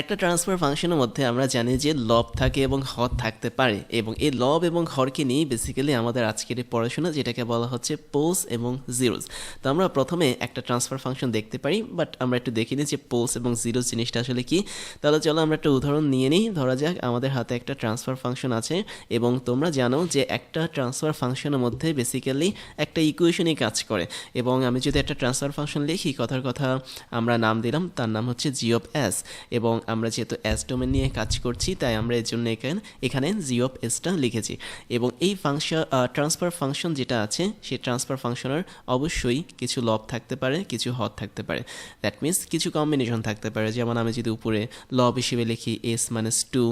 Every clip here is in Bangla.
একটা ট্রান্সফার ফাংশনের মধ্যে আমরা জানি যে লব থাকে এবং হর থাকতে পারে এবং এই লব এবং হরকে নিয়েই বেসিক্যালি আমাদের আজকের এই পড়াশোনা, যেটাকে বলা হচ্ছে পোলস এবং জিরোজ তো আমরা প্রথমে একটা ট্রান্সফার ফাংশন দেখতে পারি বাট আমরা একটু দেখে নিই যে পোলস এবং জিরোস জিনিসটা আসলে কি। তাহলে চলো আমরা একটা উদাহরণ নিয়ে নিই, ধরা যাক আমাদের হাতে একটা ট্রান্সফার ফাংশন আছে এবং তোমরা জানো যে একটা ট্রান্সফার ফাংশনের মধ্যে বেসিক্যালি একটা ইকুয়েশনই কাজ করে এবং আমি যদি একটা ট্রান্সফার ফাংশন লিখি, কথার কথা আমরা নাম দিলাম, তার নাম হচ্ছে জি অফ এস এবং আমরা যেহেতু এস ডোমেন নিয়ে কাজ করছি, তাই আমরা এর জন্য এখানে এখানে জি অফ এসটা লিখেছি। এবং এই ফাংশন ট্রান্সফার ফাংশন যেটা আছে, সেই ট্রান্সফার ফাংশনের অবশ্যই কিছু লব থাকতে পারে, কিছু হদ থাকতে পারে। দ্যাট মিনস কিছু কম্বিনেশন থাকতে পারে। যেমন আমি যদি উপরে লব হিসেবে লিখি এস মাইনাস টু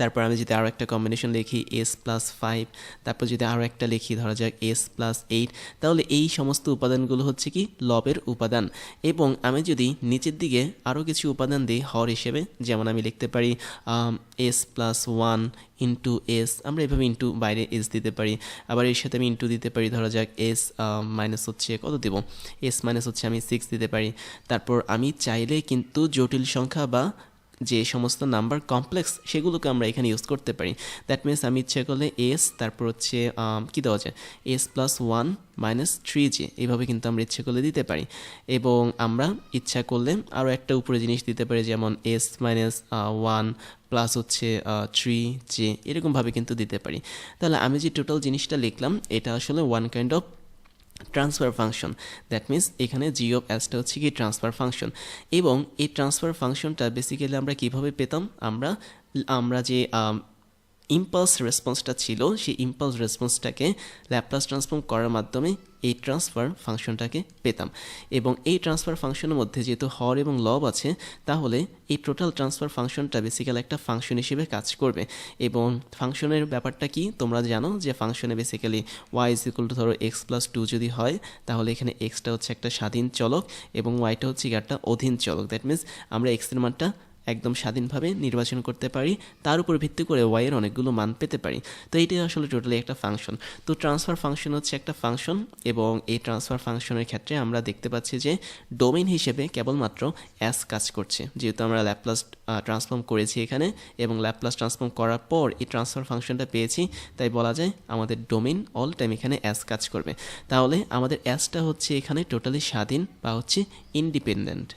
তারপর আমি যদি আরও একটা কম্বিনেশন লিখি এস প্লাস ফাইভ তারপর যদি আরও একটা লিখি, ধরা যাক এস প্লাস এইট তাহলে এই সমস্ত উপাদানগুলো হচ্ছে কি লবের উপাদান। এবং আমি যদি নিচের দিকে আরও কিছু উপাদান দিই, হর হিসেবে, যেমন আমি লিখতে পারি S plus one into S আমরা এভাবে ইন্টু বাইরে এস দিতে পারি। আবার এর সাথে আমি ইন্টু দিতে পারি, ধরা যাক এস মাইনাস হচ্ছে কত দেব? এস মাইনাস হচ্ছে আমি সিক্স দিতে পারি। তারপর আমি চাইলে কিন্তু জটিল সংখ্যা বা যে সমস্ত নাম্বার কমপ্লেক্স সেগুলোকে আমরা এখানে ইউজ করতে পারি। দ্যাট মিনস আমি ইচ্ছে করলে এস তারপর হচ্ছে কী দেওয়া যায়? S plus one minus three J এইভাবে কিন্তু আমরা ইচ্ছে করলে দিতে পারি। এবং আমরা ইচ্ছা করলে আরও একটা উপরে জিনিস দিতে পারি, যেমন এস মাইনাস ওয়ান প্লাস হচ্ছে থ্রি জে এরকমভাবে কিন্তু দিতে পারি। তাহলে আমি যে টোটাল জিনিসটা লিখলাম, এটা আসলে one kind of transfer function that means এখানে জি অফ অ্যাসটা হচ্ছে কি ট্রান্সফার ফাংশন এবং এই ট্রান্সফার ফাংশনটা বেসিক্যালি আমরা কীভাবে পেতাম? আমরা আমরা যে ইম্পালস রেসপন্সটা ছিল, সেই ইম্পালস রেসপন্সটাকে ল্যাপলাস ট্রান্সফর্ম করার মাধ্যমে এই ট্রান্সফার ফাংশনটাকে পেতাম। এবং এই ট্রান্সফার ফাংশনের মধ্যে যেহেতু হর এবং লব আছে, তাহলে এই টোটাল ট্রান্সফার ফাংশনটা বেসিক্যালি একটা ফাংশন হিসেবে কাজ করবে। এবং ফাংশনের ব্যাপারটা কি? তোমরা জানো যে ফাংশনে basically Y is equal to ধরো এক্স প্লাস টু যদি হয়, তাহলে এখানে এক্সটা হচ্ছে একটা স্বাধীন চলক এবং ওয়াইটা হচ্ছে একটা অধীন চলক। দ্যাট মিনস আমরা এক্সের মানটা একদম স্বাধীনভাবে নির্বাচন করতে পারি, তার উপর ভিত্তি করে ওয়াইয়ের অনেকগুলো মান পেতে পারি। তো এইটাই আসলে টোটালি একটা ফাংশন তো ট্রান্সফার ফাংশন হচ্ছে একটা ফাংশন এবং এই ট্রান্সফার ফাংশনের ক্ষেত্রে আমরা দেখতে পাচ্ছি যে ডোমেন হিসেবে কেবলমাত্র অ্যাস কাজ করছে। যেহেতু আমরা ল্যাপলাস ট্রান্সফর্ম করেছি এখানে এবং ল্যাপলাস ট্রান্সফর্ম করার পর এই ট্রান্সফার ফাংশনটা পেয়েছি, তাই বলা যায় আমাদের ডোমেন অল টাইম এখানে অ্যাস কাজ করবে। তাহলে আমাদের অ্যাসটা হচ্ছে এখানে টোটালি স্বাধীন বা হচ্ছে ইন্ডিপেন্ডেন্ট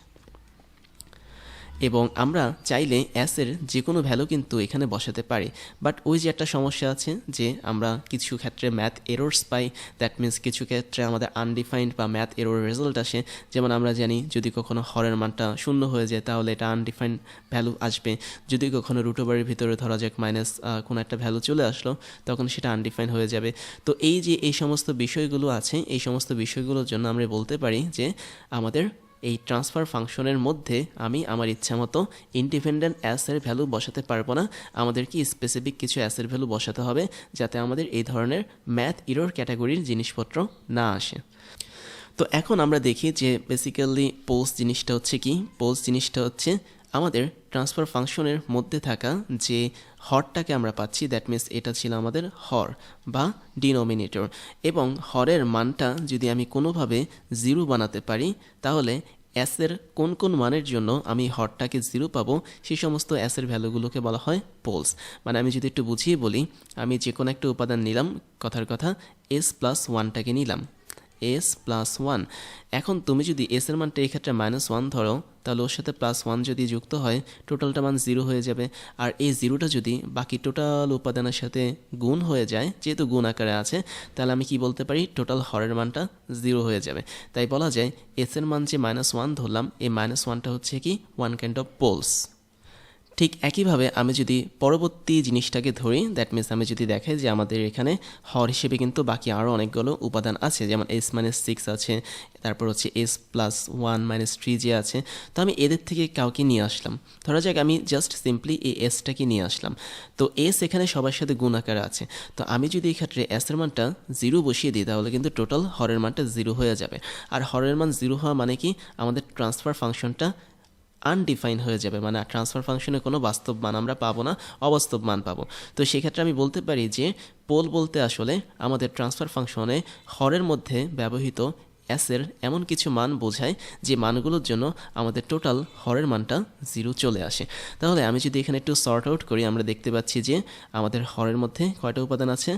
এবং আমরা চাইলে অ্যাসের যে কোনো ভ্যালু কিন্তু এখানে বসাতে পারি। বাট ওই যে একটা সমস্যা আছে যে আমরা কিছু ক্ষেত্রে ম্যাথ এরোর্স পাই দ্যাট মিন্স কিছু ক্ষেত্রে আমাদের আনডিফাইন্ড বা ম্যাথ এরোর রেজাল্ট আসে। যেমন আমরা জানি যদি কখনো হরের মানটা শূন্য হয়ে যায়, তাহলে এটা আনডিফাইন্ড ভ্যালু আসবে। যদি কখনো রুটোবারের ভিতরে ধরা যাক মাইনাস কোনো একটা ভ্যালু চলে আসলো, তখন সেটা আনডিফাইন্ড হয়ে যাবে। তো এই যে এই সমস্ত বিষয়গুলো আছে, এই সমস্ত বিষয়গুলোর জন্য আমরা বলতে পারি যে আমাদের এই ট্রান্সফার ফাংশনের মধ্যে আমি আমার ইচ্ছা মতো ইন্ডিপেন্ডেন্ট অ্যাসের ভ্যালু বসাতে পারব না। আমাদেরকে স্পেসিফিক কিছু অ্যাসের ভ্যালু বসাতে হবে যাতে আমাদের এই ধরনের ম্যাথ ইরোর ক্যাটাগরির জিনিসপত্র না আসে। তো এখন আমরা দেখি যে বেসিক্যালি পোস্ট জিনিসটা হচ্ছে কি? পোস্ট জিনিসটা হচ্ছে আমাদের ট্রান্সফার ফাংশনের মধ্যে থাকা যে হরটাকে আমরা পাচ্ছি দ্যাট মিনস এটা ছিল আমাদের হর বা ডিনোমিনেটর এবং হরের মানটা যদি আমি কোনোভাবে জিরো বানাতে পারি, তাহলে অ্যাসের কোন কোন মানের জন্য আমি হরটাকে জিরো পাবো সেই সমস্ত অ্যাসের ভ্যালুগুলোকে বলা হয় পোলস মানে আমি যদি একটু বুঝিয়ে বলি, আমি যে কোনো একটা উপাদান নিলাম, কথার কথা এস প্লাস ওয়ানটাকে নিলাম। S plus one. এখন তুমি যদি এস এর মানটা এই ক্ষেত্রে মাইনাস ওয়ান ধরো, তাহলে ওর সাথে প্লাস ওয়ান যদি যুক্ত হয় টোটালটা মান জিরো হয়ে যাবে। আর এই জিরোটা যদি বাকি টোটাল উপাদানের সাথে গুণ হয়ে যায়, যেহেতু গুণ আকারে আছে, তাহলে আমি কি বলতে পারি? টোটাল হরের মানটা জিরো হয়ে যাবে। তাই বলা যায়, এস এর মান যে মাইনাস ওয়ান ধরলাম, এই মাইনাস ওয়ানটা হচ্ছে কি? ওয়ান কাইন্ড অফ পোলস ঠিক একইভাবে আমি যদি পরবর্তী জিনিসটাকে ধরি দ্যাট মিনস আমি যদি দেখাই যে আমাদের এখানে হর হিসেবে কিন্তু বাকি আরও অনেকগুলো উপাদান আছে, যেমন এস মাইনাস সিক্স আছে, তারপর হচ্ছে S plus one minus three যে আছে, তো আমি এদের থেকে কাউকে নিয়ে আসলাম। ধরা যাক আমি জাস্ট সিম্পলি এই এসটাকে নিয়ে আসলাম। তো এস এখানে সবার সাথে গুণ আকারে আছে। তো আমি যদি এক্ষেত্রে এসের মানটা জিরো বসিয়ে দিই, তাহলে কিন্তু টোটাল হরের মানটা জিরো হয়ে যাবে। আর হরের মান জিরো হওয়া মানে কি? আমাদের ট্রান্সফার ফাংশনটা আনডিফাইন হয়ে যাবে। মানে ট্রান্সফার ফাংশনে কোনো বাস্তব মান আমরা পাবো না, অবাস্তব মান পাবো। তো সেক্ষেত্রে আমি বলতে পারি যে পোল বলতে আসলে আমাদের ট্রান্সফার ফাংশনে হরের মধ্যে ব্যবহৃত অ্যাসের এমন কিছু মান বোঝায় যে মানগুলোর জন্য আমাদের টোটাল হরের মানটা জিরো চলে আসে। তাহলে আমি যদি এখানে একটু সর্ট আউট করি, আমরা দেখতে পাচ্ছি যে আমাদের হরের মধ্যে কয়টা উপাদান আছে?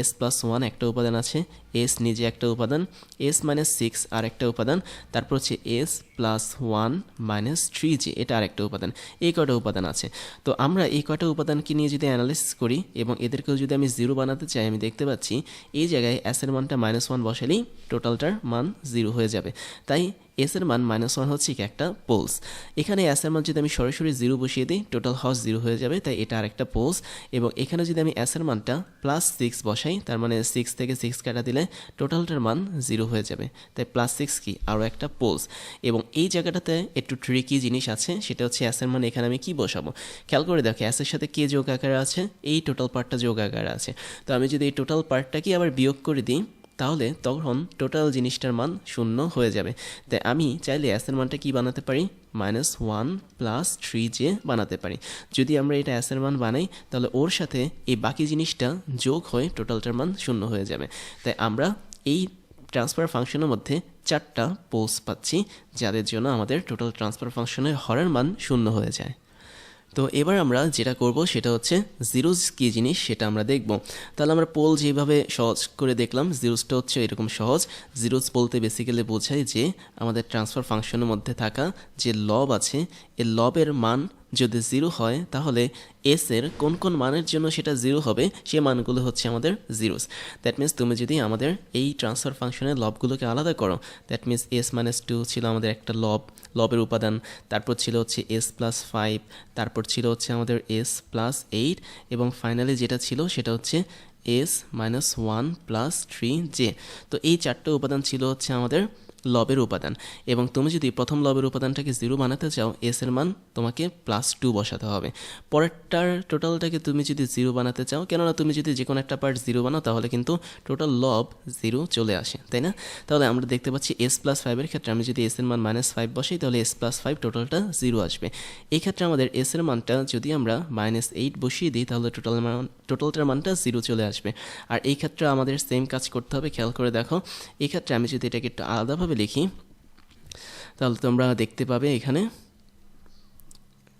এস প্লাস ওয়ান একটা উপাদান আছে এস নিজে একটা উপাদান এস মাইনাস সিক্স আর একটা উপাদান, তারপর হচ্ছে S plus one minus three G এটা আরেকটা উপাদান, এই কয়টা উপাদান আছে। তো আমরা এই কয়টা উপাদানকে নিয়ে যদি অ্যানালিসিস করি এবং এদেরকেও যদি আমি জিরো বানাতে চাই, আমি দেখতে পাচ্ছি এই জায়গায় এসের মানটা মাইনাস ওয়ান বসালেই টোটালটার মান জিরো হয়ে যাবে। তাই এস এর মান মাইনাস ওয়ান হচ্ছে কি একটা পোলস এখানে এস এর মান যদি আমি সরাসরি জিরো বসিয়ে দিই টোটাল হাউস জিরো হয়ে যাবে, তাই এটা আরেকটা পোলস এবং এখানে যদি আমি এস এর মানটা প্লাস সিক্স বসাই, তার মানে সিক্স থেকে সিক্স কাটা দিলে টোটালটার মান জিরো হয়ে যাবে। তাই প্লাস সিক্স কি? আরও একটা পোলস এবং এই জায়গাটাতে একটু ট্রিকি জিনিস আছে, সেটা হচ্ছে অ্যাসের মান এখানে আমি কি বসাবো? খেয়াল করে দেখো অ্যাসের সাথে কে যোগ আকারে আছে? এই টোটাল পার্টটা যোগ আকারে আছে। তো আমি যদি এই টোটাল পার্টটাকে আবার বিয়োগ করে দিই তাহলে তখন টোটাল জিনিসটার মান শূন্য হয়ে যাবে। তাই আমি চাইলে অ্যাসের মানটা কি বানাতে পারি? Minus one plus three j বানাতে পারি। যদি আমরা এটা অ্যাসের মান বানাই, তাহলে ওর সাথে এই বাকি জিনিসটা যোগ হয়ে টোটালটার মান শূন্য হয়ে যাবে। তাই আমরা এই ট্রান্সফার ফাংশনের মধ্যে চারটা পোলস পাচ্ছি, যাদের জন্য আমাদের টোটাল ট্রান্সফার ফাংশনের হরের মান শূন্য হয়ে যায়। তো এবার আমরা যেটা করব সেটা হচ্ছে জিরোজ কী জিনিস সেটা আমরা দেখব। তাহলে আমরা পোল যেভাবে সহজ করে দেখলাম জিরোজটা হচ্ছে এরকম সহজ। জিরোজ বলতে বেসিক্যালি বোঝায় যে আমাদের ট্রান্সফার ফাংশনের মধ্যে থাকা যে লব আছে এ লবের মান যদি জিরো হয়, তাহলে এস এর কোন কোন মানের জন্য সেটা জিরো হবে, সে মানগুলো হচ্ছে আমাদের জিরোস। দ্যাট মিন্স তুমি যদি আমাদের এই ট্রান্সফার ফাংশনের লবগুলোকে আলাদা করো that means s minus two ছিল আমাদের একটা লব, লবের উপাদান, তারপর ছিল হচ্ছে এস প্লাস ফাইভ তারপর ছিল হচ্ছে আমাদের এস প্লাস এইট এবং ফাইনালি যেটা ছিল সেটা হচ্ছে s minus one plus three j তো এই চারটে উপাদান ছিল হচ্ছে আমাদের লবের উপাদান। এবং তুমি যদি প্রথম লবের উপাদানটাকে জিরো বানাতে চাও এস এর মান তোমাকে প্লাস টু বসাতে হবে। পরেরটার টোটালটাকে তুমি যদি জিরো বানাতে চাও, কেননা তুমি যদি যে কোনো একটা পার্ট জিরো বানাও, তাহলে কিন্তু টোটাল লব জিরো চলে আসে, তাই না? তাহলে আমরা দেখতে পাচ্ছি এস প্লাস ফাইভের ক্ষেত্রে আমি যদি এস এর মান মাইনাস ফাইভ বসাই, তাহলে এস প্লাস ফাইভ টোটালটা জিরো আসবে। এই ক্ষেত্রে আমাদের এস এর মানটা যদি আমরা মাইনাস এইট বসিয়ে দিই, তাহলে টোটাল মান টোটালটার মানটা জিরো চলে আসবে। আর এই ক্ষেত্রে আমাদের সেম কাজ করতে হবে, খেয়াল করে দেখো। এই ক্ষেত্রে আমি যদি এটাকে একটু আলাদাভাবে লিখি। তাহলে তোমরা দেখতে পাবে এখানে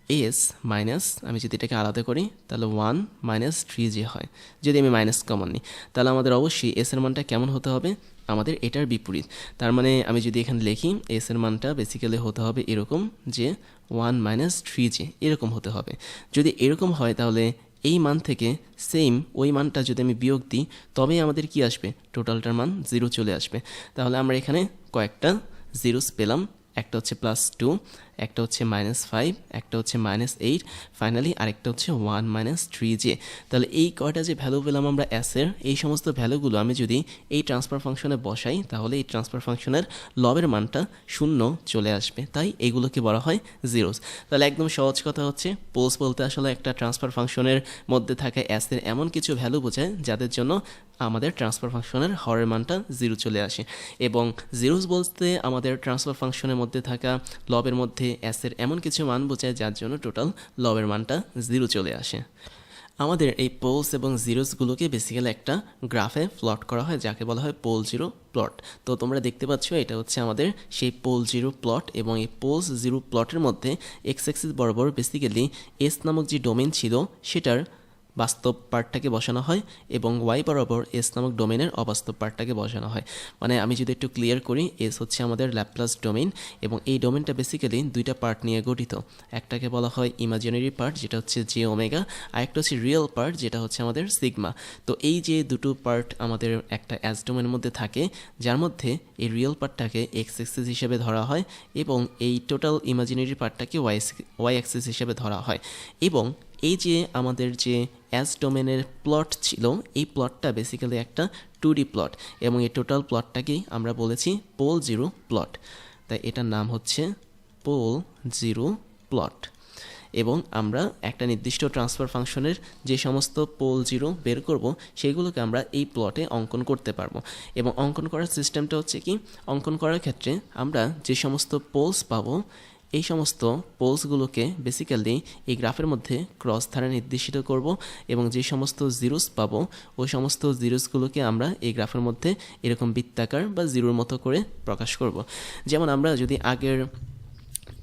এস মাইনাস আমি যদি এটাকে আলাদা করি, তাহলে ওয়ান মাইনাস থ্রি যে হয়। যদি আমি মাইনাস কমন নিই, তাহলে আমাদের অবশ্যই এস এর মানটা কেমন হতে হবে? আমাদের এটার বিপরীত। তার মানে আমি যদি এখানে লিখি এস এর মানটা বেসিক্যালি হতে হবে এরকম যে ওয়ান মাইনাস থ্রি জে এরকম হতে হবে। যদি এরকম হয়, তাহলে এই মান থেকে সেম ওই মানটা যদি আমি বিয়োগ দিই, তবেই আমাদের কি আসবে? টোটালটার মান জিরো চলে আসবে। তাহলে আমরা এখানে কয়েকটা জিরোস পেলাম। একটা হচ্ছে প্লাস টু একটা হচ্ছে মাইনাস ফাইভ একটা হচ্ছে মাইনাস এইট ফাইনালি আরেকটা হচ্ছে ওয়ান মাইনাস থ্রি জে তাহলে এই কয়টা যে ভ্যালু পেলাম আমরা অ্যাসের এই সমস্ত ভ্যালুগুলো আমি যদি এই ট্রান্সফার ফাংশনে বসাই, তাহলে এই ট্রান্সফার ফাংশনের লবের মানটা শূন্য চলে আসবে। তাই এগুলোকে বলা হয় জিরোস তাহলে একদম সহজ কথা হচ্ছে পোলস বলতে আসলে একটা ট্রান্সফার ফাংশনের মধ্যে থাকা অ্যাসের এমন কিছু ভ্যালু বোঝায়, যাদের জন্য আমাদের ট্রান্সফার ফাংশনের হরের মানটা জিরো চলে আসে। এবং জিরোস বলতে আমাদের ট্রান্সফার ফাংশনের মধ্যে থাকা লবের মধ্যে অ্যাসের এমন কিছু মান বোঝায় যার জন্য টোটাল লবের মানটা জিরো চলে আসে। আমাদের এই পোলস এবং জিরোসগুলোকে বেসিক্যালি একটা গ্রাফে প্লট করা হয়, যাকে বলা হয় পোল জিরো প্লট। তো তোমরা দেখতে পাচ্ছ, এটা হচ্ছে আমাদের সেই পোল জিরো প্লট এবং এই পোলস জিরো প্লটের মধ্যে এক্স এক্সিস বরাবর বেসিক্যালি এস নামক যে ডোমেন ছিল, সেটার বাস্তব পার্টটাকে বসানো হয় এবং ওয়াই বরাবর এস নামক ডোমেনের অবাস্তব পার্টটাকে বসানো হয়। মানে আমি যদি একটু ক্লিয়ার করি এস হচ্ছে আমাদের ল্যাপ্লাস ডোমেন এবং এই ডোমেনটা বেসিক্যালি দুইটা পার্ট নিয়ে গঠিত। একটাকে বলা হয় ইমাজিনারি পার্ট যেটা হচ্ছে জে ওমেগা আর একটা হচ্ছে রিয়েল পার্ট যেটা হচ্ছে আমাদের সিগমা তো এই যে দুটো পার্ট আমাদের একটা অ্যাস ডোমেনের মধ্যে থাকে, যার মধ্যে এই রিয়েল পার্টটাকে এক্স এক্সিস হিসেবে ধরা হয় এবং এই টোটাল ইমাজিনারি পার্টটাকে ওয়াই ওয়াই অ্যাক্সিস হিসেবে ধরা হয়। এবং এই যে আমাদের যে অ্যাস ডোমেনের প্লট ছিল, এই প্লটটা বেসিক্যালি একটা টু ডি প্লট এবং এই টোটাল প্লটটাকেই আমরা বলেছি পোল জিরো প্লট তাই এটার নাম হচ্ছে পোল জিরো প্লট এবং আমরা একটা নির্দিষ্ট ট্রান্সফার ফাংশনের যে সমস্ত পোল জিরো বের করব সেগুলোকে আমরা এই প্লটে অঙ্কন করতে পারব। এবং অঙ্কন করার সিস্টেমটা হচ্ছে কি, অঙ্কন করার ক্ষেত্রে আমরা যে সমস্ত পোলস পাবো এই সমস্ত পোলসগুলোকে বেসিক্যালি এই গ্রাফের মধ্যে ক্রস ধারা নির্দেশিত করব এবং যে সমস্ত জিরোস পাবো, ওই সমস্ত জিরোসগুলোকে আমরা এই গ্রাফের মধ্যে এরকম বৃত্তাকার বা জিরোর মতো করে প্রকাশ করব। যেমন আমরা যদি আগের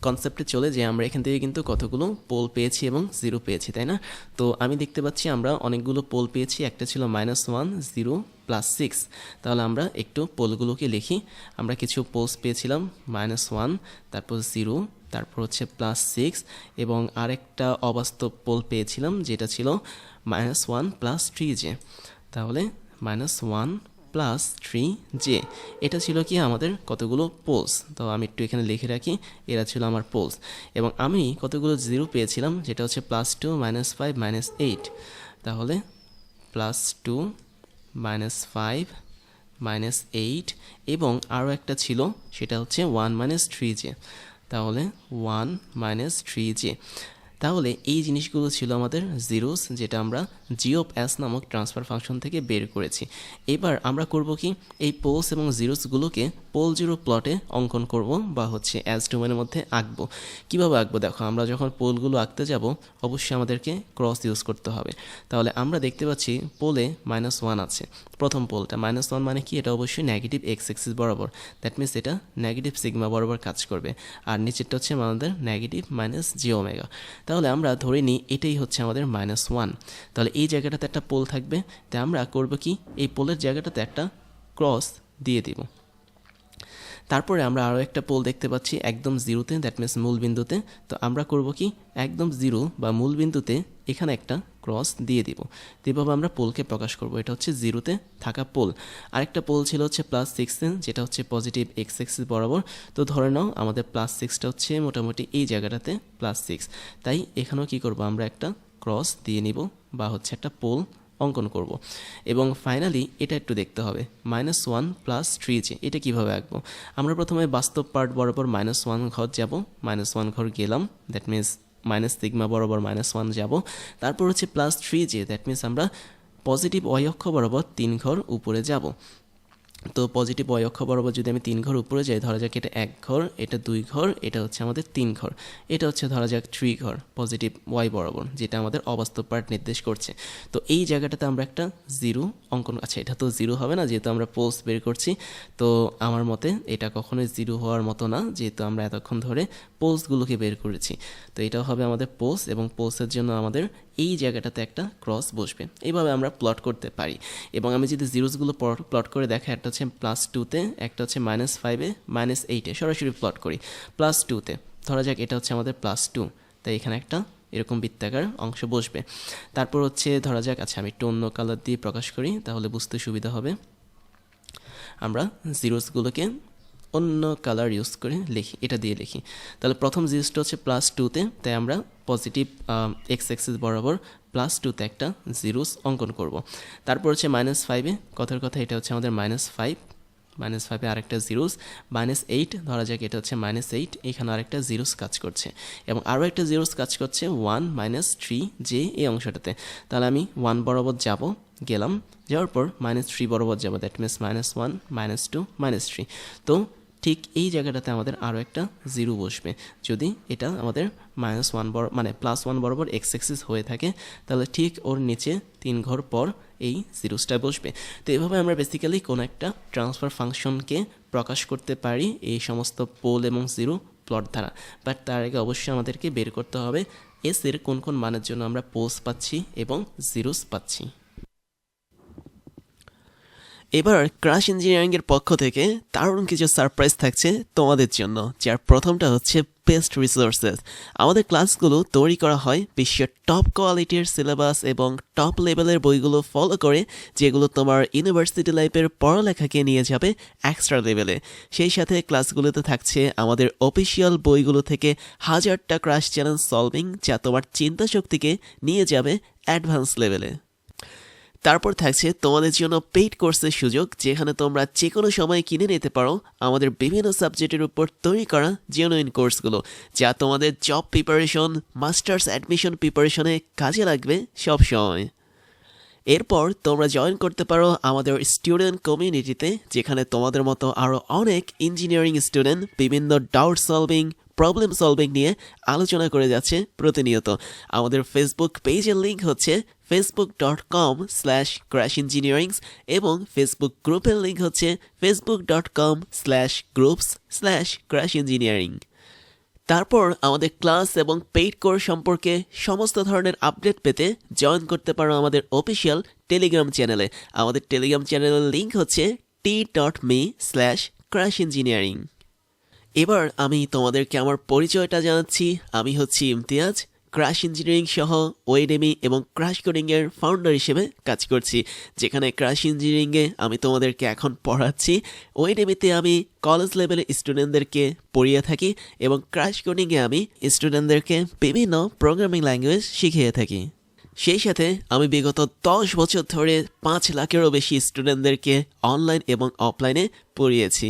কনসেপ্টে চলে যে আমরা এখান থেকে কিন্তু কতগুলো পোল পেয়েছি এবং জিরো পেয়েছি, তাই না? তো আমি দেখতে পাচ্ছি আমরা অনেকগুলো পোল পেয়েছি, একটা ছিল minus one zero plus six তাহলে আমরা একটু পোলগুলোকে লিখি। আমরা কিছু পোলস পেয়েছিলাম মাইনাস ওয়ান তারপর জিরো তারপর হচ্ছে প্লাস সিক্স এবং আরেকটা অবাস্তব পোল পেয়েছিলাম, যেটা ছিল minus one plus three j তাহলে minus one plus three j এটা ছিল কি আমাদের কতগুলো পোলস তো আমি একটু এখানে লিখে রাখি, এরা ছিল আমার পোলস এবং আমি কতগুলো জিরো পেয়েছিলাম, যেটা হচ্ছে plus two minus five minus eight তাহলে plus two minus five minus eight এবং আরও একটা ছিল, সেটা হচ্ছে ওয়ান মাইনাস থ্রি জে তাহলে ওয়ান মাইনাস থ্রি জে তাহলে এই জিনিসগুলো ছিল আমাদের জিরোস যেটা আমরা জিও অফ নামক ট্রান্সফার ফাংশন থেকে বের করেছি। এবার আমরা করব কি, এই পোলস এবং জিরোসগুলোকে পোল জিরো প্লটে অঙ্কন করব বা হচ্ছে অ্যাজ ডোমেনের মধ্যে আঁকবো। কীভাবে আঁকবো? দেখো, আমরা যখন পোলগুলো আঁকতে যাব, অবশ্যই আমাদেরকে ক্রস ইউজ করতে হবে। তাহলে আমরা দেখতে পাচ্ছি পোলে মাইনাস ওয়ান আছে। প্রথম পোলটা, মাইনাস ওয়ান মানে কি? এটা অবশ্যই নেগেটিভ এক্স এক্সিস বরাবর। দ্যাট মিনস এটা নেগেটিভ সিগমা বরাবর কাজ করবে। আর নিচেরটা হচ্ছে আমাদের নেগেটিভ মাইনাস জিও মেগা তাহলে আমরা ধরে নিই, এটাই হচ্ছে আমাদের মাইনাস ওয়ান। তাহলে এই জায়গাটাতে একটা পোল থাকবে তাই আমরা করব কি? এই পোলের জায়গাটাতে একটা ক্রস দিয়ে দিব। তারপরে আমরা আরও একটা পোল দেখতে পাচ্ছি, একদম জিরোতে দ্যাট মিনস মূল বিন্দুতে। তো আমরা করব কি? একদম জিরো বা মূল বিন্দুতে এখানে একটা ক্রস দিয়ে দিব। এভাবে আমরা পোলকে প্রকাশ করব। এটা হচ্ছে জিরোতে থাকা পোল। আরেকটা পোল ছিল হচ্ছে প্লাস সিক্সটিন যেটা হচ্ছে পজিটিভ এক্স এক্সিস বরাবর। তো ধরে নাও, আমাদের প্লাস সিক্সটা হচ্ছে মোটামুটি এই জায়গাটাতে প্লাস সিক্স তাই এখানেও কি করব? আমরা একটা ক্রস দিয়ে নিব বা হচ্ছে একটা পোল অঙ্কন করব। এবং ফাইনালি এটা একটু দেখতে হবে। Minus one plus three j এটা কীভাবে আঁকবো? আমরা প্রথমে বাস্তব পার্ট বরাবর মাইনাস ওয়ান ঘর যাব মাইনাস ওয়ান ঘর গেলাম দ্যাট মিনস মাইনাস সিগমা বরাবর মাইনাস ওয়ান যাব। তারপর হচ্ছে plus three j that means আমরা পজিটিভ ওয়াই অক্ষ বরাবর তিন ঘর উপরে যাব। তো পজিটিভ ওয়াই অক্ষ বরাবর যদি আমি তিন ঘর উপরে যাই, ধরা যাক এটা এক ঘর, এটা দুই ঘর, এটা হচ্ছে আমাদের তিন ঘর। এটা হচ্ছে ধরা যাক থ্রি ঘর পজিটিভ ওয়াই বরাবর, যেটা আমাদের অবাস্তব পার্ট নির্দেশ করছে। তো এই জায়গাটাতে আমরা একটা জিরো অঙ্কন আচ্ছা এটা তো জিরো হবে না, যেহেতু আমরা পোস্ট বের করছি, তো আমার মতে এটা কখনোই জিরো হওয়ার মতো না, যেহেতু আমরা এতক্ষণ ধরে পোস্টগুলোকে বের করেছি। তো এটাও হবে আমাদের পোস্ট এবং পোস্টের জন্য আমাদের এই জায়গাটাতে একটা ক্রস বসবে। এইভাবে আমরা প্লট করতে পারি। এবং আমি যদি জিরোসগুলো প্লট করে দেখা একটা হচ্ছে প্লাস টুতে একটা হচ্ছে মাইনাস ফাইভে মাইনাস এইটে সরাসরি প্লট করি। প্লাস টুতে ধরা যাক এটা হচ্ছে আমাদের প্লাস টু তাই এখানে একটা এরকম বৃত্তাকার অংশ বসবে। তারপর হচ্ছে ধরা যাক আচ্ছা আমি একটু অন্য কালার দিয়ে প্রকাশ করি, তাহলে বুঝতে সুবিধা হবে। আমরা জিরোসগুলোকে অন্য কালার ইউজ করে লিখি, এটা দিয়ে লিখি। তাহলে প্রথম জিনিসটা হচ্ছে প্লাস টুতে তাই আমরা পজিটিভ এক্স এক্সিস বরাবর প্লাস টুতে একটা জিরোস অঙ্কন করব। তারপর হচ্ছে মাইনাস ফাইভে কথার কথা এটা হচ্ছে আমাদের মাইনাস ফাইভ মাইনাস ফাইভে আরেকটা জিরোস মাইনাস এইট ধরা যাক এটা হচ্ছে মাইনাস এইট এখানে আরেকটা জিরোস কাজ করছে। এবং আরও একটা জিরোস কাজ করছে ওয়ান মাইনাস থ্রি যে এই অংশটাতে। তাহলে আমি ওয়ান বরাবর যাব, গেলাম, যাওয়ার পর মাইনাস থ্রি বরাবর যাব that means minus one minus two minus three তো ঠিক এই জায়গাটাতে আমাদের আরও একটা জিরো বসবে। যদি এটা আমাদের মাইনাস ওয়ান বর মানে প্লাস ওয়ান বরাবর এক্স এক্সিস হয়ে থাকে, তাহলে ঠিক ওর নিচে তিন ঘর পর এই জিরোসটা বসবে। তো এভাবে আমরা বেসিক্যালি কোনো একটা ট্রান্সফার ফাংশনকে প্রকাশ করতে পারি এই সমস্ত পোল এবং জিরো প্লট দ্বারা। বাট তার আগে অবশ্যই আমাদেরকে বের করতে হবে এসের কোন কোন মানের জন্য আমরা পোলস পাচ্ছি এবং জিরোস পাচ্ছি। এবার ক্রাশ ইঞ্জিনিয়ারিংয়ের পক্ষ থেকে দারুণ কিছু সারপ্রাইজ থাকছে তোমাদের জন্য, যার প্রথমটা হচ্ছে বেস্ট রিসোর্সেস আমাদের ক্লাসগুলো তৈরি করা হয় বিশ্বের টপ কোয়ালিটির সিলেবাস এবং টপ লেভেলের বইগুলো ফলো করে, যেগুলো তোমার ইউনিভার্সিটি লাইফের পড়ালেখাকে নিয়ে যাবে এক্সট্রা লেভেলে সেই সাথে ক্লাসগুলোতে থাকছে আমাদের অফিসিয়াল বইগুলো থেকে হাজারটা ক্রাশ চ্যালেঞ্জ সলভিং যা তোমার চিন্তাশক্তিকে নিয়ে যাবে অ্যাডভান্স লেভেলে তারপর থাকছে তোমাদের জন্য পেইড কোর্সের সুযোগ, যেখানে তোমরা যে কোনো সময় কিনে নিতে পারো আমাদের বিভিন্ন সাবজেক্টের উপর তৈরি করা জেনুইন কোর্সগুলো যা তোমাদের জব প্রিপারেশন মাস্টার্স অ্যাডমিশন প্রিপারেশনে কাজে লাগবে সব সময় এরপর তোমরা জয়েন করতে পারো আমাদের স্টুডেন্ট কমিউনিটিতে যেখানে তোমাদের মতো আরও অনেক ইঞ্জিনিয়ারিং স্টুডেন্ট বিভিন্ন ডাউট সলভিং প্রবলেম সলভিং নিয়ে আলোচনা করে যাচ্ছে প্রতিনিয়ত। আমাদের ফেসবুক পেজের লিঙ্ক হচ্ছে Facebook dot com slash crash engineerings এবং ফেসবুক গ্রুপের লিঙ্ক হচ্ছে Facebook dot com slash groups slash crash engineering তারপর আমাদের ক্লাস এবং পেইড কোর্স সম্পর্কে সমস্ত ধরনের আপডেট পেতে জয়েন করতে পারো আমাদের অফিসিয়াল টেলিগ্রাম চ্যানেলে আমাদের টেলিগ্রাম চ্যানেলের লিঙ্ক হচ্ছে T dot me slash crash engineering এবার আমি তোমাদেরকে আমার পরিচয়টা জানাচ্ছি। আমি হচ্ছি ইমতিয়াজ। ক্রাশ ইঞ্জিনিয়ারিং সহ ওয়েডেমি এবং ক্রাশ কোডিংয়ের ফাউন্ডার হিসেবে কাজ করছি। যেখানে ক্রাশ ইঞ্জিনিয়ারিংয়ে আমি তোমাদেরকে এখন পড়াচ্ছি। ওয়েডেমিতে আমি কলেজ লেভেলের স্টুডেন্টদেরকে পড়িয়ে থাকি এবং ক্রাশ কোডিংয়ে আমি স্টুডেন্টদেরকে বিভিন্ন প্রোগ্রামিং ল্যাঙ্গুয়েজ শিখিয়ে থাকি। সেই সাথে আমি বিগত দশ বছর ধরে পাঁচ লাখেরও বেশি স্টুডেন্টদেরকে অনলাইন এবং অফলাইনে পড়িয়েছি।